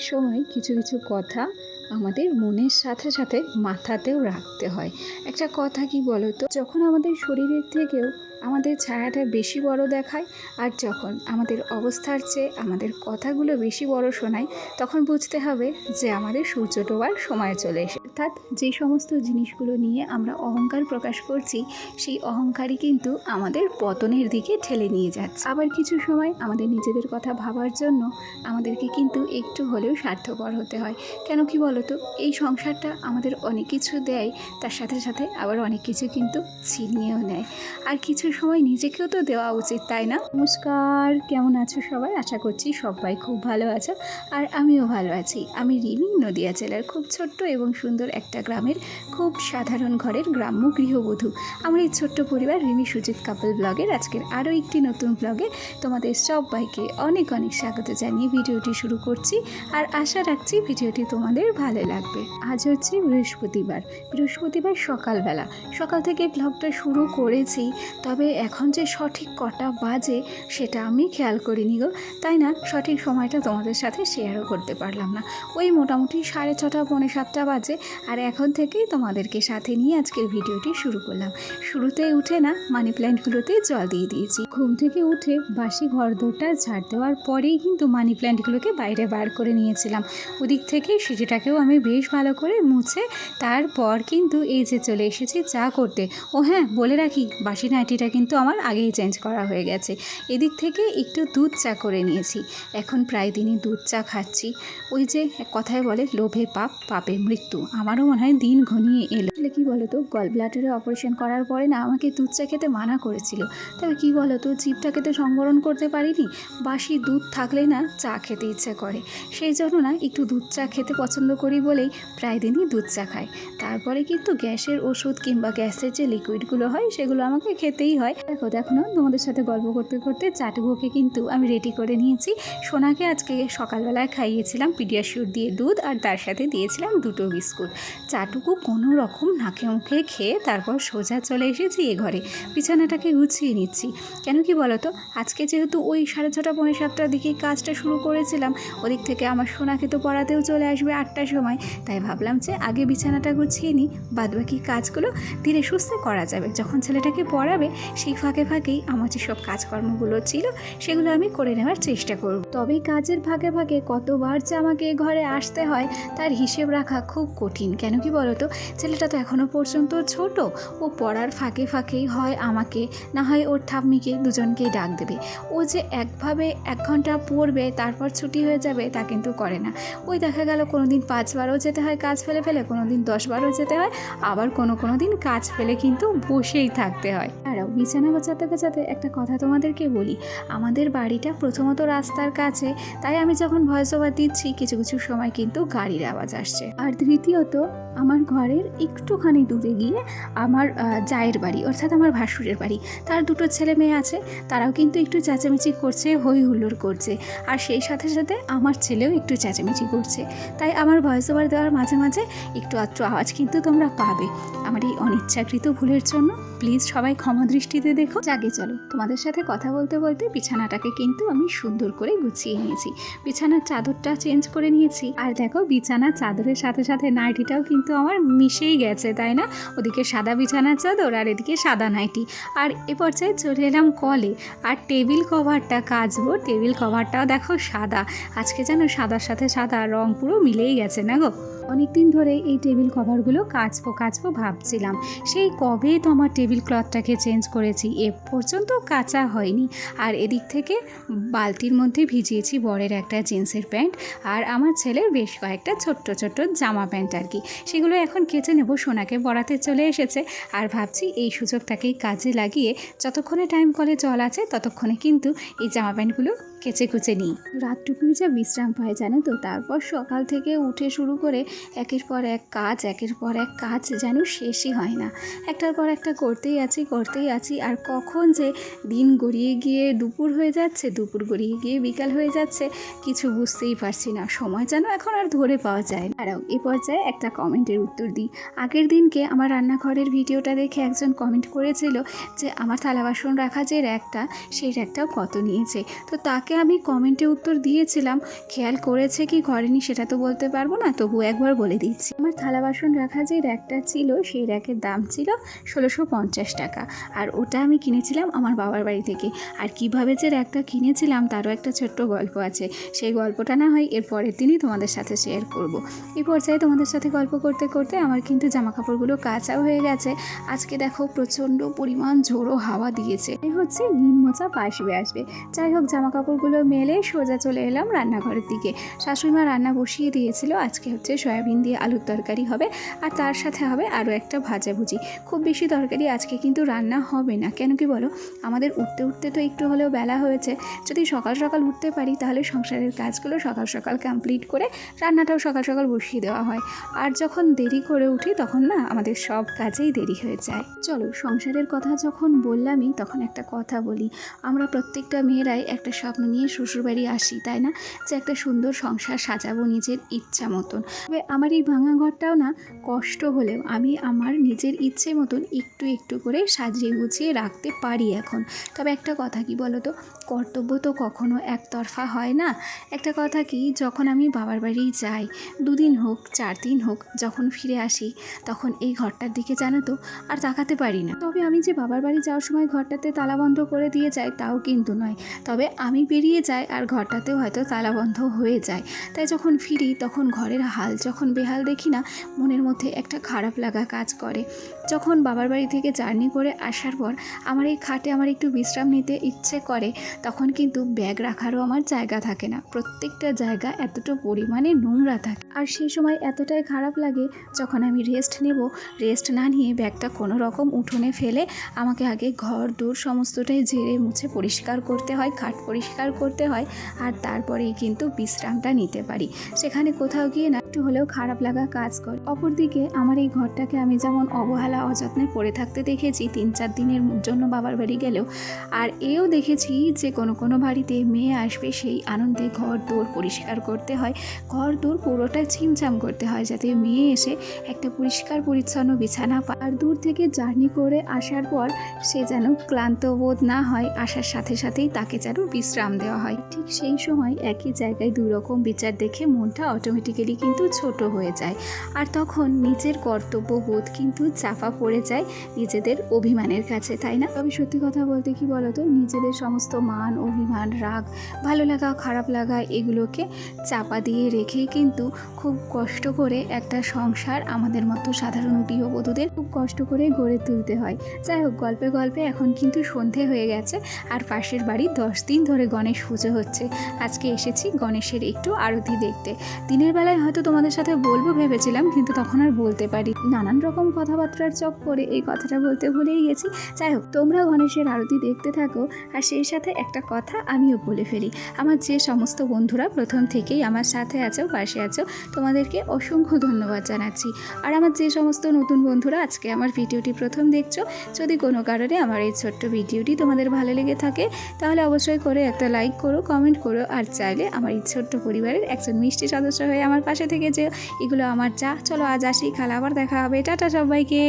সময় কিছু কিছু কথা আমাদের মনের সাথে সাথে মাথাতেও রাখতে হয়। একটা কথা কি বলতো? যখন আমাদের শরীরের থেকেও আমাদের ছায়াটা বেশি বড় দেখায় আর যখন আমাদের অবস্থার চেয়ে আমাদের কথাগুলো বেশি বড় শোনায়, তখন বুঝতে হবে যে আমাদের সূর্য ডোবার সময় চলে এসে। অর্থাৎ যে সমস্ত জিনিসগুলো নিয়ে আমরা অহংকার প্রকাশ করছি, সেই অহংকারই কিন্তু আমাদের পতনের দিকে ঠেলে নিয়ে যাচ্ছে। আবার কিছু সময় আমাদের নিজেদের কথা ভাবার জন্য আমাদেরকে কিন্তু একটু হলেও স্বার্থপর হতে হয়। কেন কি বলতো? এই সংসারটা আমাদের অনেক কিছু দেয়, তার সাথে সাথে আবার অনেক কিছু কিন্তু ছিনিয়েও নেয়। আর কিছু সময় নিজেকেও তো দেওয়া উচিত, তাই না? নমস্কার, কেমন আছো সবাই? আশা করছি সবাই খুব ভালো আছো আর আমিও ভালো আছি। আমি রিমি, নদিয়া জেলার খুব ছোট্ট এবং সুন্দর একটা গ্রামের খুব সাধারণ ঘরের গ্রাম্য গৃহবধূ। আমার এই ছোট্ট পরিবার রিমি সুজিত কাপল ব্লগের আজকের আরও একটি নতুন ব্লগে তোমাদের সবাইকে অনেক অনেক স্বাগত জানিয়ে ভিডিওটি শুরু করছি আর আশা রাখছি ভিডিওটি তোমাদের ভালো লাগবে। আজ হচ্ছে বৃহস্পতিবার। বৃহস্পতিবার সকালবেলা। সকাল থেকে ব্লগটা শুরু করেছি, তবে এখন যে সঠিক কটা বাজে সেটা আমি খেয়াল করিনি গো। তাই না? সঠিক সময়টা তোমাদের সাথে শেয়ারও করতে পারলাম না। ওই মোটামুটি সাড়ে ছটা, পৌনে সাতটা বাজে আর এখন থেকেই তোমাদেরকে সাথে নিয়ে আজকের ভিডিওটি শুরু করলাম। শুরুতেই উঠে না মানি প্ল্যান্টগুলোতে জল দিয়ে দিয়েছি। ঘুম থেকে উঠে বাসি ঘর দোরটা ঝাড় দেওয়ার পরেই কিন্তু মানি প্ল্যান্টগুলোকে বাইরে বার করে নিয়েছিলাম। ওদিক থেকে সেটাকেও আমি বেশ ভালো করে মুছে তারপর কিন্তু এই যে চলে এসেছি চা করতে। ও হ্যাঁ বলে রাখি, বাসি নাইটিটা কিন্তু আমার আগেই চেঞ্জ করা হয়ে গেছে। এদিক থেকে একটু দুধ চা করে নিয়েছি। এখন প্রায় দিনই দুধ চা খাচ্ছি। ওই যে কথায় বলে, লোভে পাপ, পাপে মৃত্যু। আমারও মনে হয় দিন ঘনিয়ে এলো। আসলে কী বলো তো গল ব্লাডারে অপারেশন করার পরে না আমাকে দুধ চা খেতে মানা করেছিল। তবে কী বলো তো জিভটাকে তো সংবরণ করতে পারিনি। বাসি দুধ থাকলে না চা খেতে ইচ্ছে করে। সেই জন্য না একটু দুধ চা খেতে পছন্দ করি বলেই প্রায় দিনই দুধ চা খাই। তারপরে কিন্তু গ্যাসের ওষুধ কিংবা গ্যাসের যে লিকুইডগুলো হয়, সেগুলো আমাকে খেতেই হয়। দেখো দেখো না, তোমাদের সাথে গল্প করতে করতে চাটুকুকে কিন্তু আমি রেডি করে নিয়েছি। সোনাকে আজকে সকালবেলায় খাইয়েছিলাম, পিডিয়াশিওর দিয়ে দুধ আর তার সাথে দিয়েছিলাম দুটো বিস্কুট। চাটুকু কোনো রকম নাকে মুখে খেয়ে তারপর সোজা চলে এসেছি এ ঘরে। বিছানাটাকে গুছিয়ে নিচ্ছি। কেন কি বলো তো আজকে যেহেতু ওই সাড়ে ছটা, পৌনে সাতটার দিকে কাজটা শুরু করেছিলাম, ওদিক থেকে আমার সোনাকে তো পড়াতেও চলে আসবে আটটার সময়। তাই ভাবলাম যে আগে বিছানাটা গুছিয়ে নিই, বাদবাকি কাজগুলো ধীরে সুস্থে করা যাবে। যখন ছেলেটাকে পড়াবে, সেই ফাঁকে ফাঁকেই আমার যেসব কাজকর্মগুলো ছিল, সেগুলো আমি করে নেওয়ার চেষ্টা করব। তবে কাজের ফাঁকে ফাঁকে কতবার যে আমাকে ঘরে আসতে হয়, তার হিসেব রাখা খুব কঠিন। কেন কি বলো তো ছেলেটা তো এখনও পর্যন্ত ছোট। ও পড়ার ফাঁকে ফাঁকেই হয় আমাকে। না হয় ওর ঠাম্মিকে দুজনকেই ডাক দেবে। ও যে একভাবে এক ঘণ্টা পড়বে, তারপর ছুটি হয়ে যাবে, তা কিন্তু করে না। ওই দেখা গেল কোনো দিন পাঁচবারও যেতে হয় কাজ ফেলে ফেলে কোনো দিন দশবারও যেতে হয়, আবার কোনো কোনো দিন কাজ ফেলে কিন্তু বসেই থাকতে হয়। আর বিছানা গোছাতে গোছাতে একটা কথা তোমাদেরকে বলি। আমাদের বাড়িটা প্রথমত রাস্তার কাছে, তাই আমি যখন ভয়েস ওভার দিচ্ছি, কিছু কিছু সময় কিন্তু গাড়ির আওয়াজ আসছে। আর দ্বিতীয়ত, আমার ঘরের একটুখানি দূরে গিয়ে আমার জায়ের বাড়ি, অর্থাৎ আমার ভাসুরের বাড়ি। তার দুটো ছেলে মেয়ে আছে, তারাও কিন্তু একটু চেঁচামেচি করছে হই হুল্লোড় করছে। আর সেই সাথে সাথে আমার ছেলেও একটু চেঁচামেচি করছে। তাই আমার ভয়েস ওভার দেওয়ার মাঝে মাঝে একটু আধটু আওয়াজ কিন্তু তোমরা পাবে। আমার এই অনিচ্ছাকৃত ভুলের জন্য প্লিজ সবাই ক্ষমা দৃষ্টিতে দেখো। জাগে চলো, তোমাদের সাথে কথা বলতে বলতে বিছানাটাকে কিন্তু আমি সুন্দর করে গুছিয়ে নিয়েছি। বিছানার চাদরটা চেঞ্জ করে নিয়েছি। আর দেখো, বিছানার চাদরের সাথে সাথে নাইটিটাও কিন্তু আমার মিশেই গেছে। তাই না? ওদিকে সাদা বিছানার চাদর আর এদিকে সাদা নাইটি। আর এ পর্যায়ে চলে এলাম কলে। আর টেবিল কভারটা কাচবো টেবিল কভারটাও দেখো সাদা। আজকে যেন সাদার সাথে সাদা রং পুরো মিলেই গেছে, না গো? অনেক দিন ধরে এই টেবিল কভারগুলো কাচবো কাচবো ভাবছিলাম। সেই কবে তো আমার টেবিল ক্লথটাকে চেঞ্জ করেছি, এ পর্যন্ত কাঁচা হয়নি। আর এদিক থেকে বালতির মধ্যে ভিজিয়েছি বরের একটা জিন্সের প্যান্ট আর আমার ছেলের বেশ কয়েকটা ছোট্ট ছোট্ট জামা প্যান্ট আর কি। সেগুলো এখন কেচে নেব, সোনাকে পড়াতে চলে এসেছে আর ভাবছি এই সুযোগটাকেই কাজে লাগিয়ে যতক্ষণে টাইম কলে জল আছে ততক্ষণে কিন্তু এই জামা প্যান্টগুলো কেচে কুচে নিই। রাতটুকুই যা বিশ্রাম পায় জানো তো? তারপর সকাল থেকে উঠে শুরু করে একের পর এক কাজ, একের পর এক কাজ যেন শেষই হয় না। একটার পর একটা করতেই আছি করতেই আছি, আর কখন যে দিন গড়িয়ে গিয়ে দুপুর হয়ে যাচ্ছে, দুপুর গড়িয়ে গিয়ে বিকাল হয়ে যাচ্ছে, কিছু বুঝতেই পারছি না। সময় যেন এখন আর ধরে পাওয়া যায় না। আরও এ পর্যায়ে একটা কমেন্টের উত্তর দিই। আগের দিনকে আমার রান্নাঘরের ভিডিওটা দেখে একজন কমেন্ট করেছিল যে, আমার থালা বাসন রাখা যে র্যাকটা, সেই র্যাকটাও কত নিয়েছে? তো তাকে আমি কমেন্টে উত্তর দিয়েছিলাম। খেয়াল করেছে কি করেনি সেটা তো বলতে পারব না, তবু একবার বলে দিচ্ছি আমার থালা বাসন রাখা যে র্যাকটা ছিল, সেই র্যাকের দাম ছিল ষোলোশো পঞ্চাশ টাকা। আর ওটা আমি কিনেছিলাম আমার বাবার বাড়ি থেকে। আর কীভাবে যে র্যাকটা কিনেছিলাম, তারও একটা ছোট্ট গল্প আছে। সেই গল্পটা না হয় এর পরের দিনই তোমাদের সাথে শেয়ার করব। এই পর্যায়ে তোমাদের সাথে গল্প করতে করতে আমার কিন্তু জামা কাপড়গুলো হয়ে গেছে। আজকে দেখো প্রচণ্ড পরিমাণ ঝোড়ো হাওয়া দিয়েছে। এই হচ্ছে নীল মোচা পাশবে আসবে। যাই হোক জামা কাপড়গুলো মেলে সোজা চলে এলাম রান্নাঘরের দিকে। শাশুড়িমা রান্না বসিয়ে দিয়েছিল, আজকে হচ্ছে সয়াবিন দিয়ে আলুর তরকারি হবে আর তার সাথে হবে আরও একটা ভাজাভুজি খুব বেশি তরকারি আজকে কিন্তু রান্না হবে না। কেন কি বলো? আমাদের উঠতে উঠতে তো একটু হলেও বেলা হয়েছে। যদি সকাল সকাল উঠতে পারি তাহলে সংসারের কাজগুলো সকাল সকাল কমপ্লিট করে রান্নাটাও সকাল সকাল বসিয়ে দেওয়া হয়। আর যখন দেরি করে উঠি তখন না আমাদের সব কাজেই দেরি হয়ে যায়। চলো, সংসারের কথা যখন বললামই তখন একটা কথা বলি। আমরা প্রত্যেকটা মেয়েরাই একটা স্বপ্ন নিয়ে শ্বশুরবাড়ি আসি, তাই না? যে একটা সুন্দর সংসার সাজাবো নিজের ইচ্ছা মতন। তবে আমার এই ভাঙা ঘরটাও না কষ্ট হলেও আমি আমার নিজের ইচ্ছে মতন একটু একটু করে সাজিয়ে গুছিয়ে রাখতে পারি এখন। তবে একটা কথা কি বলো তো কর্তব্য তো কখনো একতরফা হয় না। একটা কথা কি? যখন আমি বাবার বাড়ি যাই, দুদিন হোক, চার দিন হোক, যখন ফিরে আসি, তখন এই ঘরটার দিকে জানো তো আর তাকাতে পারি না। তবে আমি যে বাবার বাড়ি যাওয়ার সময় ঘরটাতে তালা বন্ধ করে দিয়ে যাই, তাও কিন্তু নয়। তবে আমি বেরিয়ে যাই আর ঘরটাতেও হয়তো তালা বন্ধ হয়ে যায়। তাই যখন ফিরি, তখন ঘরের হাল যখন বেহাল দেখি না, মনের মধ্যে একটা খারাপ লাগা কাজ করে। যখন বাবার বাড়ি থেকে জার্নি করে আসার পর আমার এই খাটে আমার একটু বিশ্রাম নিতে ইচ্ছে করে, তখন কিন্তু ব্যাগ রাখারও আমার জায়গা থাকে না। প্রত্যেকটা জায়গা এতটা পরিমাণে নোংরা থাকে। আর সেই সময় এতটাই খারাপ লাগে, যখন আমি রেস্ট নেব রেস্ট না নিয়ে ব্যাগটা কোনো রকম উঠোনে ফেলে আমাকে আগে ঘর, দূর সমস্তটাই ঝেড়ে মুছে পরিষ্কার করতে হয়, খাট পরিষ্কার করতে হয়, আর তারপরেই কিন্তু বিশ্রামটা নিতে পারি। সেখানে কোথাও গিয়ে না একটু হলেও খারাপ লাগা কাজ করে। অপরদিকে আমার এই ঘরটাকে আমি যেমন অবহেলা, অযত্নে পড়ে থাকতে দেখেছি, তিন চার দিনের জন্য বাবার বাড়ি গেলেও, আর এও দেখেছি যে কোনো কোনো বাড়িতে মেয়ে আসবে, সেই আনন্দে ঘর দৌড় পরিষ্কার করতে হয়। ঘর দৌড় পুরোটা ছিমছাম করতে হয় যাতে মেয়ে এসে একটা পরিষ্কার, পরিচ্ছন্ন বিছানা পায় আর দূর থেকে জার্নি করে আসার পর সে যেন ক্লান্ত বোধ না হয়, আসার সাথে সাথেই তাকে যেন বিশ্রাম দেওয়া হয়। ঠিক সেই সময় একই জায়গায় দুই রকম বিচার দেখে মনটা অটোমেটিক্যালি কিন্তু ছোট হয়ে যায়। আর তখন নিজের কর্তব্য বোধ কিন্তু চাপা পড়ে যায় নিজেদের অভিমানের কাছে, তাই না? তবে সত্যি কথা বলতে কি বলতো? নিজেদের সমস্ত মান, অভিমান, রাগ, ভালো লাগা, খারাপ লাগা এগুলোকে চাপা দিয়ে রেখেই কিন্তু খুব কষ্ট করে একটা সংসার আমাদের মতো সাধারণ গৃহবধূদের খুব কষ্ট করে গড়ে তুলতে হয়। যাই হোক, গল্পে গল্পে এখন কিন্তু সন্ধে হয়ে গেছে আর পাশের বাড়ি দশ দিন ধরে গণেশ পুজো হচ্ছে। আজকে এসেছি গণেশের একটু আরতি দেখতে। দিনের বেলায় হয়তো তোমাদের সাথে বলব ভেবেছিলাম, কিন্তু তখন আর বলতে পারি নানান রকম কথাবার্তার চক করে এই কথাটা বলতে ভুলেই গেছি। যাই হোক তোমরা গণেশের আরতি দেখতে থাকো। আর সেই সাথে একটা কথা আমিও বলে ফেলি। আমার যে সমস্ত বন্ধুরা প্রথম থেকেই আমার সাথে আছো, পাশে আছো, তোমাদেরকে অসংখ্য ধন্যবাদ জানাচ্ছি। আর আমার যে সমস্ত নতুন বন্ধুরা আজকে আমার ভিডিওটি প্রথম দেখছ, যদি কোনো কারণে আমার এই ছোট্ট ভিডিওটি তোমাদের ভালো লেগে থাকে, তাহলে অবশ্যই করে একটা লাইক করো, কমেন্ট করো, আর চাইলে আমার এই ছোট্ট পরিবারের একজন মিষ্টি সদস্য হয়ে আমার পাশে থেকে যে এগুলো আমার চা। চলো আজ আসি খালা আবার দেখা হবে। টাটা সবাইকে।